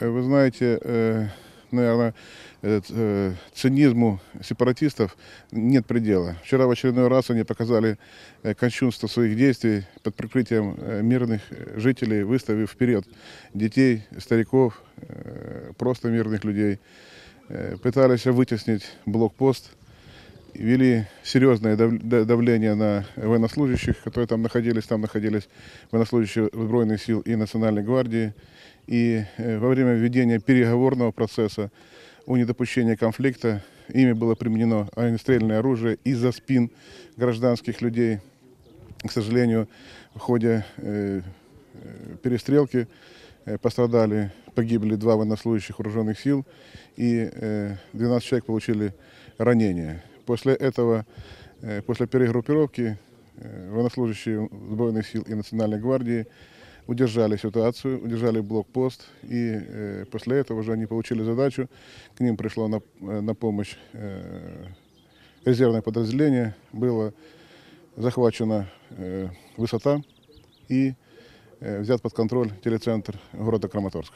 Э, Вы знаете, э, наверное, э, цинизму сепаратистов нет предела. Вчера в очередной раз они показали кощунство своих действий под прикрытием мирных жителей, выставив вперед детей, стариков, просто мирных людей. Пытались вытеснить блокпост, вели серьезное дав- да- давление на военнослужащих, которые там находились. Там находились военнослужащие Сбройных сил и Национальной гвардии. И э, во время ведения переговорного процесса о недопущении конфликта ими было применено огнестрельное оружие из-за спин гражданских людей. К сожалению, в ходе э, э, перестрелки пострадали, погибли два военнослужащих вооруженных сил и э, 12 человек получили ранения. После этого, после перегруппировки, военнослужащие Сбройных сил и Национальной гвардии удержали ситуацию, удержали блокпост, и э, после этого уже они получили задачу, к ним пришло на, э, на помощь э, резервное подразделение, было захвачена э, высота и э, взят под контроль телецентр города Краматорск.